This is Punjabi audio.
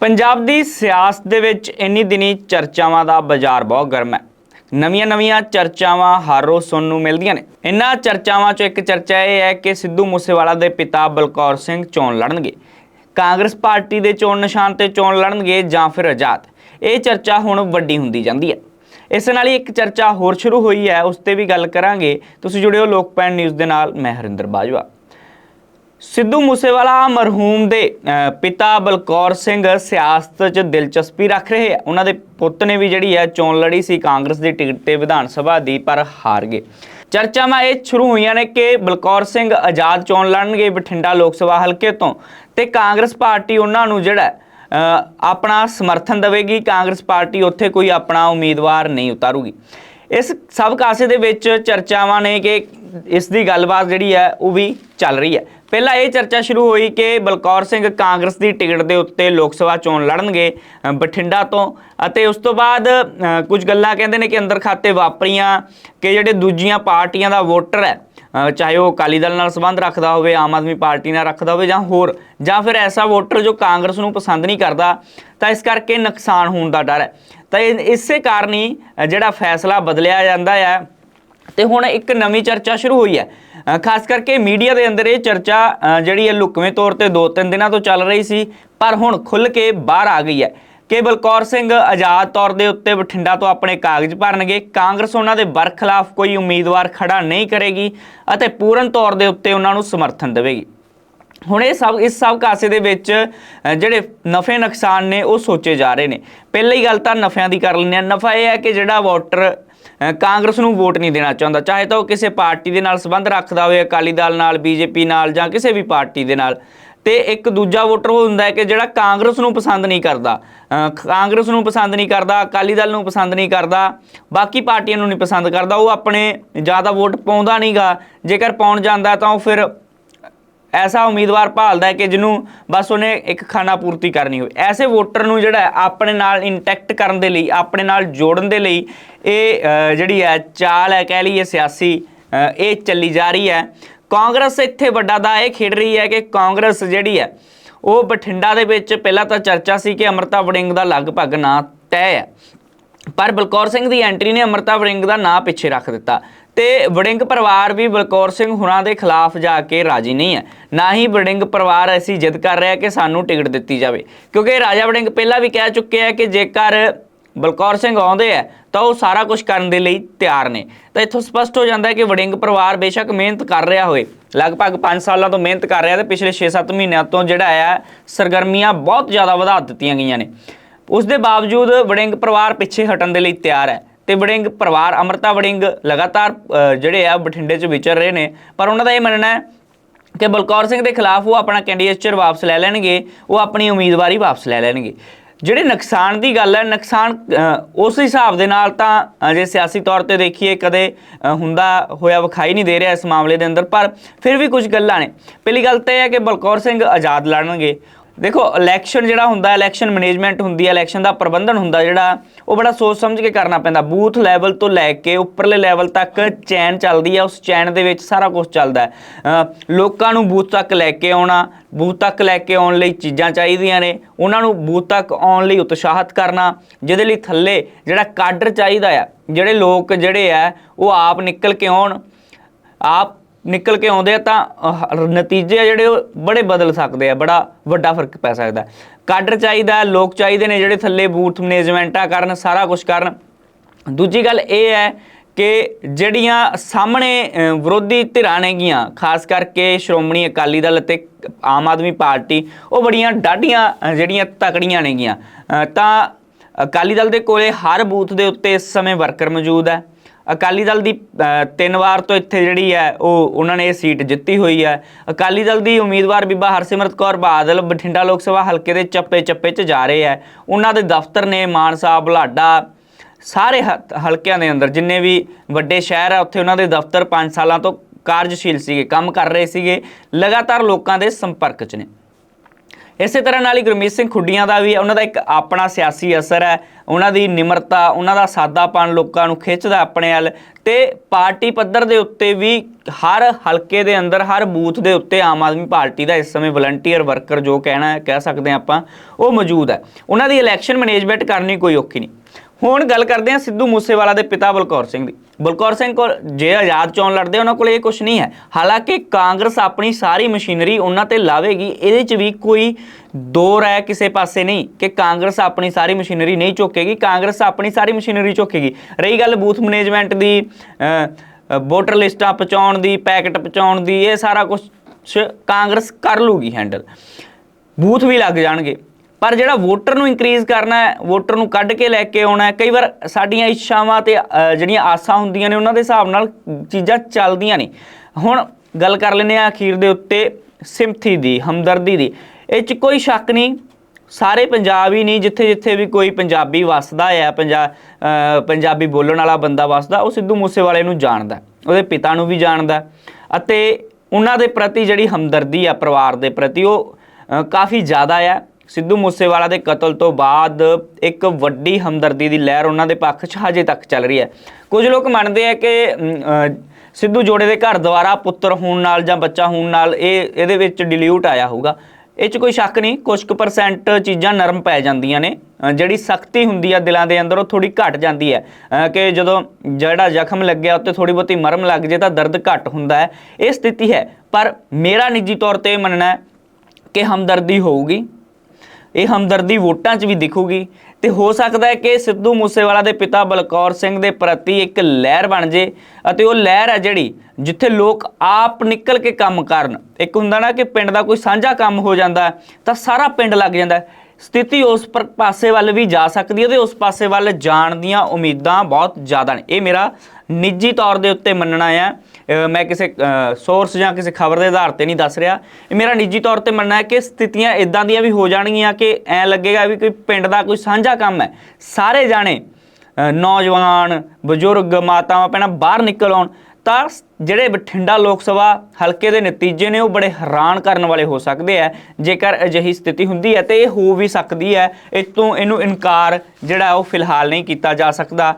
ਪੰਜਾਬ ਦੀ ਸਿਆਸਤ ਦੇ ਵਿੱਚ ਇੰਨੀ ਦਿਨੀ ਚਰਚਾਵਾਂ ਦਾ ਬਾਜ਼ਾਰ ਬਹੁਤ ਗਰਮ ਹੈ। ਨਵੀਆਂ-ਨਵੀਆਂ ਚਰਚਾਵਾਂ ਹਰ ਰੋਜ਼ ਸੁਣਨ ਨੂੰ ਮਿਲਦੀਆਂ ਨੇ। ਇਨ੍ਹਾਂ ਚਰਚਾਵਾਂ 'ਚੋਂ ਇੱਕ ਚਰਚਾ ਇਹ ਹੈ ਕਿ ਸਿੱਧੂ ਮੂਸੇਵਾਲਾ ਦੇ ਪਿਤਾ ਬਲਕੌਰ ਸਿੰਘ ਚੋਣ ਲੜਨਗੇ। ਕਾਂਗਰਸ ਪਾਰਟੀ ਦੇ ਚੋਣ ਨਿਸ਼ਾਨ ਤੇ ਚੋਣ ਲੜਨਗੇ ਜਾਂ ਫਿਰ ਆਜ਼ਾਦ। ਇਹ ਚਰਚਾ ਹੁਣ ਵੱਡੀ ਹੁੰਦੀ ਜਾਂਦੀ ਹੈ। ਇਸ ਨਾਲ ਹੀ ਇੱਕ ਚਰਚਾ ਹੋਰ ਸ਼ੁਰੂ ਹੋਈ ਹੈ। ਉਸ ਤੇ ਵੀ ਗੱਲ ਕਰਾਂਗੇ। ਤੁਸੀਂ ਜੁੜਿਓ ਲੋਕਪੈਨ ਨਿਊਜ਼ ਦੇ ਨਾਲ। ਮੈਂ ਹਰਿੰਦਰ ਬਾਜਵਾ। ਸਿੱਧੂ ਮੂਸੇਵਾਲਾ ਮਰਹੂਮ ਦੇ ਪਿਤਾ ਬਲਕੌਰ ਸਿੰਘ ਸਿਆਸਤ 'ਚ ਦਿਲਚਸਪੀ ਰੱਖ ਰਹੇ ਆ। ਉਹਨਾਂ ਦੇ ਪੁੱਤ ਨੇ ਵੀ ਜਿਹੜੀ ਹੈ ਚੋਣ ਲੜੀ ਸੀ ਕਾਂਗਰਸ ਦੀ ਟਿਕਟ ਤੇ ਵਿਧਾਨ ਸਭਾ ਦੀ, ਪਰ ਹਾਰ ਗਏ। ਚਰਚਾਵਾਂ ਇਹ ਸ਼ੁਰੂ ਹੋਈਆਂ ਨੇ ਕਿ ਬਲਕੌਰ ਸਿੰਘ ਆਜ਼ਾਦ ਚੋਣ ਲੜਨਗੇ ਬਠਿੰਡਾ ਲੋਕ ਸਭਾ ਹਲਕੇ ਤੋਂ ਤੇ ਕਾਂਗਰਸ ਪਾਰਟੀ ਉਹਨਾਂ ਨੂੰ ਜਿਹੜਾ ਆਪਣਾ ਸਮਰਥਨ ਦੇਵੇਗੀ। ਕਾਂਗਰਸ ਪਾਰਟੀ ਉੱਥੇ ਕੋਈ ਆਪਣਾ ਉਮੀਦਵਾਰ ਨਹੀਂ ਉਤਾਰੂਗੀ। ਇਸ ਸਭ ਕਾਸੇ ਦੇ ਵਿੱਚ ਚਰਚਾਵਾਂ ਨੇ ਕਿ ਇਸ ਦੀ ਗੱਲਬਾਤ ਜਿਹੜੀ ਹੈ, ਉਹ ਵੀ ਚੱਲ ਰਹੀ ਹੈ। ਪਹਿਲਾਂ ਇਹ ਚਰਚਾ ਸ਼ੁਰੂ ਹੋਈ ਕਿ ਬਲਕੌਰ ਸਿੰਘ ਕਾਂਗਰਸ ਦੀ ਟਿਕਟ ਦੇ ਉੱਤੇ ਲੋਕ ਸਭਾ ਚੋਣ ਲੜਨਗੇ ਬਠਿੰਡਾ ਤੋਂ ਅਤੇ ਉਸ ਤੋਂ ਬਾਅਦ ਕੁਝ ਗੱਲਾਂ ਕਹਿੰਦੇ ਨੇ ਕਿ ਅੰਦਰ ਖਾਤੇ ਵਾਪਰੀਆਂ ਕਿ ਜਿਹੜੇ ਦੂਜੀਆਂ ਪਾਰਟੀਆਂ ਦਾ ਵੋਟਰ ਹੈ ਚਾਹੇ ਉਹ ਅਕਾਲੀ ਦਲ ਨਾਲ ਸੰਬੰਧ ਰੱਖਦਾ ਹੋਵੇ, ਆਮ ਆਦਮੀ ਪਾਰਟੀ ਨਾਲ ਰੱਖਦਾ ਹੋਵੇ ਜਾਂ ਹੋਰ, ਜਾਂ ਫਿਰ ਐਸਾ ਵੋਟਰ ਜੋ ਕਾਂਗਰਸ ਨੂੰ ਪਸੰਦ ਨਹੀਂ ਕਰਦਾ, ਤਾਂ ਇਸ ਕਰਕੇ ਨੁਕਸਾਨ ਹੋਣ ਦਾ ਡਰ ਹੈ। ਤਾਂ ਇਹ- ਇਸੇ ਕਾਰਨ ਹੀ ਜਿਹੜਾ ਫੈਸਲਾ ਬਦਲਿਆ ਜਾਂਦਾ ਹੈ ਤੇ ਹੁਣ ਇੱਕ ਨਵੀਂ ਚਰਚਾ ਸ਼ੁਰੂ ਹੋਈ ਹੈ। ਖਾਸ ਕਰਕੇ ਮੀਡੀਆ ਦੇ ਅੰਦਰ ਇਹ ਚਰਚਾ ਜਿਹੜੀ ਹੈ ਲੁਕਵੇਂ ਤੌਰ ਤੇ 2-3 ਦਿਨਾਂ ਤੋਂ ਚੱਲ ਰਹੀ ਸੀ, ਪਰ ਹੁਣ ਖੁੱਲ ਕੇ ਬਾਹਰ ਆ ਗਈ ਹੈ। ਕਿ ਬਲਕੌਰ ਸਿੰਘ ਆਜ਼ਾਦ ਤੌਰ ਦੇ ਉੱਤੇ ਬਠਿੰਡਾ ਤੋਂ ਆਪਣੇ ਕਾਗਜ਼ ਭਰਨਗੇ, ਕਾਂਗਰਸ ਉਹਨਾਂ ਦੇ ਬਰਖਲਾਫ ਕੋਈ ਉਮੀਦਵਾਰ ਖੜਾ ਨਹੀਂ ਕਰੇਗੀ, ਅਤੇ ਪੂਰਨ ਤੌਰ ਦੇ ਉੱਤੇ ਉਹਨਾਂ ਨੂੰ ਸਮਰਥਨ ਦੇਵੇਗੀ। ਹੁਣ ਇਹ ਸਭ, ਇਸ ਸਭ ਕਾਸੇ ਦੇ ਵਿੱਚ ਜਿਹੜੇ ਨਫੇ ਨੁਕਸਾਨ ਨੇ, ਉਹ ਸੋਚੇ ਜਾ ਰਹੇ ਨੇ। ਪਹਿਲੀ ਗੱਲ ਤਾਂ ਨਫਿਆਂ ਦੀ ਕਰ ਲੈਂਦੇ ਆ ਨਫਾ ਇਹ ਹੈ ਕਿ ਜਿਹੜਾ ਵੋਟਰ ਕਾਂਗਰਸ ਨੂੰ ਵੋਟ ਨਹੀਂ ਦੇਣਾ ਚਾਹੁੰਦਾ। ਚਾਹੇ ਤਾਂ ਉਹ ਕਿਸੇ ਪਾਰਟੀ ਦੇ ਨਾਲ ਸੰਬੰਧ ਰੱਖਦਾ ਹੋਵੇ, ਅਕਾਲੀ ਦਲ ਨਾਲ, ਬੀਜੇਪੀ ਨਾਲ ਜਾਂ ਕਿਸੇ ਵੀ ਪਾਰਟੀ ਦੇ ਨਾਲ। ਤੇ ਇੱਕ ਦੂਜਾ ਵੋਟਰ ਉਹ ਹੁੰਦਾ ਹੈ ਕਿ ਜਿਹੜਾ ਕਾਂਗਰਸ ਨੂੰ ਪਸੰਦ ਨਹੀਂ ਕਰਦਾ। ਕਾਂਗਰਸ ਨੂੰ ਪਸੰਦ ਨਹੀਂ ਕਰਦਾ, ਅਕਾਲੀ ਦਲ ਨੂੰ ਪਸੰਦ ਨਹੀਂ ਕਰਦਾ, ਬਾਕੀ ਪਾਰਟੀਆਂ ਨੂੰ ਨਹੀਂ ਪਸੰਦ ਕਰਦਾ। ਉਹ ਆਪਣੇ ਜ਼ਿਆਦਾ ਵੋਟ ਪਾਉਂਦਾ ਨਹੀਂਗਾ ਜੇਕਰ ਪਾਉਣ ਜਾਂਦਾ ਤਾਂ ਉਹ ਫਿਰ ਐਸਾ ਉਮੀਦਵਾਰ ਭਾਲਦਾ ਹੈ ਕਿ ਜਿਹਨੂੰ ਬਸ ਉਹਨੇ ਇੱਕ ਖਾਣਾ ਪੂਰਤੀ ਕਰਨੀ ਹੋਵੇ। ਐਸੇ ਵੋਟਰ ਨੂੰ ਜਿਹੜਾ ਆਪਣੇ ਨਾਲ ਇੰਟੈਕਟ ਕਰਨ ਦੇ ਲਈ, ਆਪਣੇ ਨਾਲ ਜੋੜਨ ਦੇ ਲਈ ਇਹ ਜਿਹੜੀ ਹੈ, ਚਾਲ ਹੈ, ਕਹਿ ਲਈਏ ਸਿਆਸੀ ਇਹ ਚੱਲੀ ਜਾ ਰਹੀ ਹੈ। ਕਾਂਗਰਸ ਇੱਥੇ ਵੱਡਾ ਦਾ ਇਹ ਖੇਡ ਰਹੀ ਹੈ ਕਿ ਕਾਂਗਰਸ ਜਿਹੜੀ ਹੈ, ਉਹ ਬਠਿੰਡਾ ਦੇ ਵਿੱਚ ਪਹਿਲਾਂ ਤਾਂ ਚਰਚਾ ਸੀ ਕਿ ਅਮਰਤਾ ਵੜਿੰਗ ਦਾ ਲਗਭਗ ਨਾਂ ਤੈਅ ਹੈ। ਪਰ ਬਲਕੌਰ ਸਿੰਘ ਦੀ ਐਂਟਰੀ ਨੇ ਅਮਰਤਾ ਵੜਿੰਗ ਦਾ ਨਾਂ ਪਿੱਛੇ ਰੱਖ ਦਿੱਤਾ ਤੇ ਵੜਿੰਗ ਪਰਿਵਾਰ ਵੀ ਬਲਕੌਰ ਸਿੰਘ ਹੁਣਾਂ ਦੇ ਖਿਲਾਫ ਜਾ ਕੇ ਰਾਜੀ ਨਹੀਂ ਹੈ। ਨਾ ਹੀ ਵੜਿੰਗ ਪਰਿਵਾਰ ਐਸੀ ਜਿੱਦ ਕਰ ਰਿਹਾ ਕਿ ਸਾਨੂੰ ਟਿਕਟ ਦਿੱਤੀ ਜਾਵੇ। ਕਿਉਂਕਿ ਰਾਜਾ ਵੜਿੰਗ ਪਹਿਲਾਂ ਵੀ ਕਹਿ ਚੁੱਕੇ ਆ ਕਿ ਜੇਕਰ ਬਲਕੌਰ ਸਿੰਘ ਆਉਂਦੇ ਆ, ਤਾਂ ਉਹ ਸਾਰਾ ਕੁਝ ਕਰਨ ਦੇ ਲਈ ਤਿਆਰ ਨੇ। ਤਾਂ ਇੱਥੋਂ ਸਪਸ਼ਟ ਹੋ ਜਾਂਦਾ ਹੈ ਕਿ ਵੜਿੰਗ ਪਰਿਵਾਰ ਬੇਸ਼ੱਕ ਮਿਹਨਤ ਕਰ ਰਿਹਾ ਹੋਵੇ। ਲਗਭਗ 5 ਸਾਲਾਂ ਤੋਂ ਮਿਹਨਤ ਕਰ ਰਿਹਾ ਤੇ ਪਿਛਲੇ 6-7 ਮਹੀਨਿਆਂ ਤੋਂ ਜਿਹੜਾ ਆ, ਸਰਗਰਮੀਆਂ ਬਹੁਤ ਜ਼ਿਆਦਾ ਵਧਾ ਦਿੱਤੀਆਂ ਗਈਆਂ ਨੇ। ਉਸ ਦੇ ਬਾਵਜੂਦ ਵੜਿੰਗ ਪਰਿਵਾਰ ਪਿੱਛੇ ਹਟਣ ਦੇ ਲਈ ਤਿਆਰ ਹੈ ਤੇ ਵੜਿੰਗ ਪਰਿਵਾਰ ਅਮਰਤਾ ਵੜਿੰਗ ਲਗਾਤਾਰ ਜਿਹੜੇ ਆ, ਬਠਿੰਡੇ 'ਚ ਵਿਚਰ ਰਹੇ ਨੇ। ਪਰ ਉਹਨਾਂ ਦਾ ਇਹ ਮੰਨਣਾ ਹੈ ਕਿ ਬਲਕੌਰ ਸਿੰਘ ਦੇ ਖਿਲਾਫ ਉਹ ਆਪਣਾ ਕੈਂਡੀਡੇਟਚਰ ਵਾਪਸ ਲੈ ਲੈਣਗੇ, ਉਹ ਆਪਣੀ ਉਮੀਦਵਾਰੀ ਵਾਪਸ ਲੈ ਲੈਣਗੇ। ਜਿਹੜੇ ਨੁਕਸਾਨ ਦੀ ਗੱਲ ਹੈ, ਨੁਕਸਾਨ ਉਸ ਹਿਸਾਬ ਦੇ ਨਾਲ ਤਾਂ ਜੇ ਸਿਆਸੀ ਤੌਰ ਤੇ ਦੇਖੀਏ, ਕਦੇ ਹੁੰਦਾ ਹੋਇਆ ਵਿਖਾਈ ਨਹੀਂ ਦੇ ਰਿਹਾ ਇਸ ਮਾਮਲੇ ਦੇ ਅੰਦਰ, ਪਰ ਫਿਰ ਵੀ ਕੁਝ ਗੱਲਾਂ ਨੇ। ਪਹਿਲੀ ਗੱਲ ਤਾਂ ਇਹ ਹੈ ਕਿ ਬਲਕੌਰ ਸਿੰਘ ਆਜ਼ਾਦ ਲੜਨਗੇ। ਦੇਖੋ ਇਲੈਕਸ਼ਨ ਜਿਹੜਾ ਹੁੰਦਾ ਇਲੈਕਸ਼ਨ ਮੈਨੇਜਮੈਂਟ ਹੁੰਦੀ ਹੈ ਇਲੈਕਸ਼ਨ ਦਾ ਪ੍ਰਬੰਧਨ ਹੁੰਦਾ ਜਿਹੜਾ, ਉਹ ਬੜਾ ਸੋਚ ਸਮਝ ਕੇ ਕਰਨਾ ਪੈਂਦਾ। ਬੂਥ ਲੈਵਲ ਤੋਂ ਲੈ ਕੇ ਉੱਪਰਲੇ ਲੈਵਲ ਤੱਕ ਚੈਨ ਚੱਲਦੀ ਹੈ, ਉਸ ਚੈਨ ਦੇ ਵਿੱਚ ਸਾਰਾ ਕੁਝ ਚੱਲਦਾ ਹੈ। ਲੋਕਾਂ ਨੂੰ ਬੂਥ ਤੱਕ ਲੈ ਕੇ ਆਉਣਾ ਬੂਥ ਤੱਕ ਲੈ ਕੇ ਆਉਣ ਲਈ ਚੀਜ਼ਾਂ ਚਾਹੀਦੀਆਂ ਨੇ। ਉਹਨਾਂ ਨੂੰ ਬੂਥ ਤੱਕ ਆਉਣ ਲਈ ਉਤਸ਼ਾਹਿਤ ਕਰਨਾ, ਜਿਹਦੇ ਲਈ ਥੱਲੇ ਜਿਹੜਾ ਕਾਡਰ ਚਾਹੀਦਾ ਆ, ਜਿਹੜੇ ਲੋਕ ਜਿਹੜੇ ਆ, ਉਹ ਆਪ ਨਿਕਲ ਕੇ ਆਉਣ। ਆਪ ਨਿਕਲ ਕੇ ਆਉਂਦੇ ਆ ਤਾਂ ਨਤੀਜੇ ਆ ਜਿਹੜੇ ਉਹ ਬੜੇ ਬਦਲ ਸਕਦੇ ਆ, ਬੜਾ ਵੱਡਾ ਫ਼ਰਕ ਪੈ ਸਕਦਾ। ਹੈ। ਕਾਡਰ ਚਾਹੀਦਾ, ਲੋਕ ਚਾਹੀਦੇ ਨੇ ਜਿਹੜੇ ਥੱਲੇ ਬੂਥ ਮੈਨੇਜਮੈਂਟਾਂ ਕਰਨ, ਸਾਰਾ ਕੁਝ ਕਰਨ। ਦੂਜੀ ਗੱਲ ਇਹ ਹੈ ਕਿ ਜਿਹੜੀਆਂ ਸਾਹਮਣੇ ਵਿਰੋਧੀ ਧਿਰਾਂ ਨੇਗੀਆਂ, ਖਾਸ ਕਰਕੇ ਸ਼੍ਰੋਮਣੀ ਅਕਾਲੀ ਦਲ ਅਤੇ ਆਮ ਆਦਮੀ ਪਾਰਟੀ, ਉਹ ਬੜੀਆਂ ਡਾਢੀਆਂ ਜਿਹੜੀਆਂ ਤਕੜੀਆਂ ਨੇਗੀਆਂ। ਤਾਂ ਅਕਾਲੀ ਦਲ ਦੇ ਕੋਲੇ ਹਰ ਬੂਥ ਦੇ ਉੱਤੇ ਇਸ ਸਮੇਂ ਵਰਕਰ ਮੌਜੂਦ ਹੈ। ਅਕਾਲੀ ਦਲ ਦੀ ਤਿੰਨ ਵਾਰ ਤੋਂ ਇੱਥੇ ਜਿਹੜੀ ਹੈ, ਉਹ ਉਹਨਾਂ ਨੇ ਇਹ ਸੀਟ ਜਿੱਤੀ ਹੋਈ ਹੈ। ਅਕਾਲੀ ਦਲ ਦੀ ਉਮੀਦਵਾਰ ਬੀਬਾ ਹਰਸਿਮਰਤ ਕੌਰ ਬਾਦਲ ਬਠਿੰਡਾ ਲੋਕ ਸਭਾ ਹਲਕੇ ਦੇ ਚੱਪੇ ਚੱਪੇ 'ਚ ਜਾ ਰਹੇ ਹੈ। ਉਹਨਾਂ ਦੇ ਦਫ਼ਤਰ ਨੇ ਮਾਨਸਾ, ਬੁਲਾਡਾ, ਸਾਰੇ ਹ- ਹਲਕਿਆਂ ਦੇ ਅੰਦਰ, ਜਿੰਨੇ ਵੀ ਵੱਡੇ ਸ਼ਹਿਰ ਆ, ਉੱਥੇ ਉਹਨਾਂ ਦੇ ਦਫ਼ਤਰ 5 ਸਾਲਾਂ ਤੋਂ ਕਾਰਜਸ਼ੀਲ ਸੀਗੇ, ਕੰਮ ਕਰ ਰਹੇ ਸੀਗੇ। ਲਗਾਤਾਰ ਲੋਕਾਂ ਦੇ ਸੰਪਰਕ 'ਚ ਨੇ। ਇਸੇ ਤਰ੍ਹਾਂ ਨਾਲ ਹੀ ਗੁਰਮੀਤ ਸਿੰਘ ਖੁੱਡੀਆਂ ਦਾ ਵੀ ਉਹਨਾਂ ਦਾ ਇੱਕ ਆਪਣਾ ਸਿਆਸੀ ਅਸਰ ਹੈ। ਉਹਨਾਂ ਦੀ ਨਿਮਰਤਾ, ਉਹਨਾਂ ਦਾ ਸਾਦਾਪਣ ਲੋਕਾਂ ਨੂੰ ਖਿੱਚਦਾ ਆਪਣੇ ਵੱਲ। ਤੇ ਪਾਰਟੀ ਪੱਧਰ ਦੇ ਉੱਤੇ ਵੀ ਹਰ ਹਲਕੇ ਦੇ ਅੰਦਰ, ਹਰ ਬੂਥ ਦੇ ਉੱਤੇ ਆਮ ਆਦਮੀ ਪਾਰਟੀ ਦਾ ਇਸ ਸਮੇਂ ਵਲੰਟੀਅਰ ਵਰਕਰ ਜੋ ਕਹਿਣਾ, ਕਹਿ ਸਕਦੇ ਹਾਂ ਆਪਾਂ, ਉਹ ਮੌਜੂਦ ਹੈ। ਉਹਨਾਂ ਦੀ ਇਲੈਕਸ਼ਨ ਮੈਨੇਜਮੈਂਟ ਕਰਨੀ ਕੋਈ ਔਖੀ ਨਹੀਂ। ਹੁਣ ਗੱਲ ਕਰਦੇ ਹਾਂ ਸਿੱਧੂ ਮੂਸੇਵਾਲਾ ਦੇ ਪਿਤਾ ਬਲਕੌਰ ਸਿੰਘ ਦੀ। ਬਲਕੌਰ ਸਿੰਘ ਕੋਲ ਜੇ ਆਜ਼ਾਦ ਚੋਣ ਲੜਦੇ, ਉਹਨਾਂ ਕੋਲ ਇਹ ਕੁਝ ਨਹੀਂ ਹੈ। ਹਾਲਾਂਕਿ ਕਾਂਗਰਸ ਆਪਣੀ ਸਾਰੀ ਮਸ਼ੀਨਰੀ ਉਹਨਾਂ ਤੇ ਲਾਵੇਗੀ, ਇਹਦੇ 'ਚ ਵੀ ਕੋਈ ਦੋ ਰਾਏ ਕਿਸੇ ਪਾਸੇ ਨਹੀਂ ਕਿ ਕਾਂਗਰਸ ਆਪਣੀ ਸਾਰੀ ਮਸ਼ੀਨਰੀ ਨਹੀਂ ਚੁੱਕੇਗੀ, ਕਾਂਗਰਸ ਆਪਣੀ ਸਾਰੀ ਮਸ਼ੀਨਰੀ ਚੁੱਕੇਗੀ। ਰਹੀ ਗੱਲ ਬੂਥ ਮੈਨੇਜਮੈਂਟ ਦੀ ਵੋਟਰ ਲਿਸਟਾਂ ਪਹੁੰਚਾਉਣ ਦੀ, ਪੈਕਟ ਪਹੁੰਚਾਉਣ ਦੀ, ਇਹ ਸਾਰਾ ਕੁਝ ਕਾਂਗਰਸ ਕਰ ਲੂਗੀ ਹੈਂਡਲ। ਬੂਥ ਵੀ ਲੱਗ ਜਾਣਗੇ। ਪਰ ਜਿਹੜਾ ਵੋਟਰ ਨੂੰ ਇਨਕਰੀਜ਼ ਕਰਨਾ ਹੈ, ਵੋਟਰ ਨੂੰ ਕੱਢ ਕੇ ਲੈ ਕੇ ਆਉਣਾ ਹੈ, ਕਈ ਵਾਰ ਸਾਡੀਆਂ ਇੱਛਾਵਾਂ ਤੇ ਜਿਹੜੀਆਂ ਆਸਾਂ ਹੁੰਦੀਆਂ ਨੇ, ਉਹਨਾਂ ਦੇ ਹਿਸਾਬ ਨਾਲ ਚੀਜ਼ਾਂ ਚੱਲਦੀਆਂ ਨੇ। ਹੁਣ ਗੱਲ ਕਰ ਲੈਂਦੇ ਆ ਅਖੀਰ ਦੇ ਉੱਤੇ ਸਿੰਪਥੀ ਦੀ, ਹਮਦਰਦੀ ਦੀ। ਇਹ 'ਚ ਕੋਈ ਸ਼ੱਕ ਨਹੀਂ, ਸਾਰੇ ਪੰਜਾਬ ਹੀ ਨਹੀਂ ਜਿੱਥੇ ਜਿੱਥੇ ਵੀ ਕੋਈ ਪੰਜਾਬੀ ਵੱਸਦਾ ਹੈ ਪੰਜਾਬ ਪੰਜਾਬੀ ਬੋਲਣ ਵਾਲਾ ਬੰਦਾ ਵੱਸਦਾ, ਉਹ ਸਿੱਧੂ ਮੂਸੇਵਾਲੇ ਨੂੰ ਜਾਣਦਾ ਉਹਦੇ ਪਿਤਾ ਨੂੰ ਵੀ ਜਾਣਦਾ ਅਤੇ ਉਹਨਾਂ ਦੇ ਪ੍ਰਤੀ ਜਿਹੜੀ ਹਮਦਰਦੀ ਆ, ਪਰਿਵਾਰ ਦੇ ਪ੍ਰਤੀ, ਉਹ ਕਾਫੀ ਜ਼ਿਆਦਾ ਆ। ਸਿੱਧੂ ਮੂਸੇਵਾਲਾ ਦੇ ਕਤਲ ਤੋਂ ਬਾਅਦ ਇੱਕ ਵੱਡੀ ਹਮਦਰਦੀ ਦੀ ਲਹਿਰ ਉਹਨਾਂ ਦੇ ਪੱਖ 'ਚ ਹਜੇ ਤੱਕ ਚੱਲ ਰਹੀ ਹੈ। ਕੁਝ ਲੋਕ ਮੰਨਦੇ ਆ ਕਿ ਸਿੱਧੂ ਜੋੜੇ ਦੇ ਘਰ ਦੁਆਰਾ ਪੁੱਤਰ ਹੋਣ ਨਾਲ ਜਾਂ ਬੱਚਾ ਹੋਣ ਨਾਲ ਇਹ, ਇਹਦੇ ਵਿੱਚ ਡਿਲੀਊਟ ਆਇਆ ਹੋਊਗਾ। ਇਹ 'ਚ ਕੋਈ ਸ਼ੱਕ ਨਹੀਂ, ਕੁਝ ਕੁ ਪਰਸੈਂਟ ਚੀਜ਼ਾਂ ਨਰਮ ਪੈ ਜਾਂਦੀਆਂ ਨੇ। ਜਿਹੜੀ ਸਖਤੀ ਹੁੰਦੀ ਆ ਦਿਲਾਂ ਦੇ ਅੰਦਰ, ਉਹ ਥੋੜੀ ਘਟ ਜਾਂਦੀ ਹੈ। ਕਿ ਜਦੋਂ ਜਿਹੜਾ ਜ਼ਖਮ ਲੱਗਿਆ ਉੱਤੇ ਥੋੜੀ ਬਹੁਤੀ ਮਰਮ ਲੱਗ ਜੇ ਤਾਂ ਦਰਦ ਘਟ ਹੁੰਦਾ ਹੈ। ਇਹ ਸਥਿਤੀ ਹੈ। ਪਰ ਮੇਰਾ ਨਿੱਜੀ ਤੌਰ ਤੇ ਇਹ ਮੰਨਣਾ ਹੈ ਕਿ ਹਮਦਰਦੀ ਹੋਊਗੀ। ਇਹ ਹਮਦਰਦੀ ਵੋਟਾਂ 'ਚ ਵੀ ਦਿਖੂਗੀ। ਤੇ ਹੋ ਸਕਦਾ ਹੈ ਕਿ ਸਿੱਧੂ ਮੂਸੇਵਾਲਾ ਦੇ ਪਿਤਾ ਬਲਕੌਰ ਸਿੰਘ ਦੇ ਪ੍ਰਤੀ ਇੱਕ ਲਹਿਰ ਬਣ ਜੇ ਅਤੇ ਉਹ ਲਹਿਰ ਹੈ ਜਿਹੜੀ ਜਿੱਥੇ ਲੋਕ ਆਪ ਨਿਕਲ ਕੇ ਕੰਮ ਕਰਨ। ਇੱਕ ਹੁੰਦਾ ਨਾ ਕਿ ਪਿੰਡ ਦਾ ਕੋਈ ਸਾਂਝਾ ਕੰਮ ਹੋ ਜਾਂਦਾ ਤਾਂ ਸਾਰਾ ਪਿੰਡ ਲੱਗ ਜਾਂਦਾ। ਸਥਿਤੀ ਉਸ ਪਰ ਪਾਸੇ ਵੱਲ ਵੀ ਜਾ ਸਕਦੀ ਹੈ ਤੇ ਉਸ ਪਾਸੇ ਵੱਲ ਜਾਣ ਦੀਆਂ ਉਮੀਦਾਂ ਬਹੁਤ ਜ਼ਿਆਦਾ ਨੇ। ਇਹ ਮੇਰਾ ਨਿੱਜੀ ਤੌਰ ਦੇ ਉੱਤੇ ਮੰਨਣਾ ਹੈ ਮੈਂ ਕਿਸੇ ਸੋਰਸ ਜਾਂ ਕਿਸੇ ਖਬਰ ਦੇ ਆਧਾਰ ਤੇ ਨਹੀਂ ਦੱਸ ਰਿਹਾ। ਇਹ ਮੇਰਾ ਨਿੱਜੀ ਤੌਰ ਤੇ ਮੰਨਣਾ ਹੈ ਕਿ ਸਥਿਤੀਆਂ ਇਦਾਂ ਦੀਆਂ ਵੀ ਹੋ ਜਾਣਗੀਆਂ ਕਿ ਐ ਲੱਗੇਗਾ ਵੀ ਕੋਈ ਪਿੰਡ ਦਾ ਕੋਈ ਸਾਂਝਾ ਕੰਮ ਹੈ। ਸਾਰੇ ਜਾਣੇ ਨੌਜਵਾਨ, ਬਜ਼ੁਰਗ, ਮਾਤਾਵਾਂ, ਭੈਣਾਂ ਬਾਹਰ ਨਿਕਲ ਆਉਣ, ਤਾਂ ਜਿਹੜੇ ਬਠਿੰਡਾ ਲੋਕ ਸਭਾ ਹਲਕੇ ਦੇ ਨਤੀਜੇ ਨੇ, ਉਹ ਬੜੇ ਹੈਰਾਨ ਕਰਨ ਵਾਲੇ ਹੋ ਸਕਦੇ ਆ ਜੇਕਰ ਅਜਿਹੀ ਸਥਿਤੀ ਹੁੰਦੀ ਹੈ ਤੇ ਇਹ ਹੋ ਵੀ ਸਕਦੀ ਹੈ ਇਸ ਤੋਂ ਇਹਨੂੰ ਇਨਕਾਰ ਜਿਹੜਾ ਉਹ ਫਿਲਹਾਲ ਨਹੀਂ ਕੀਤਾ ਜਾ ਸਕਦਾ।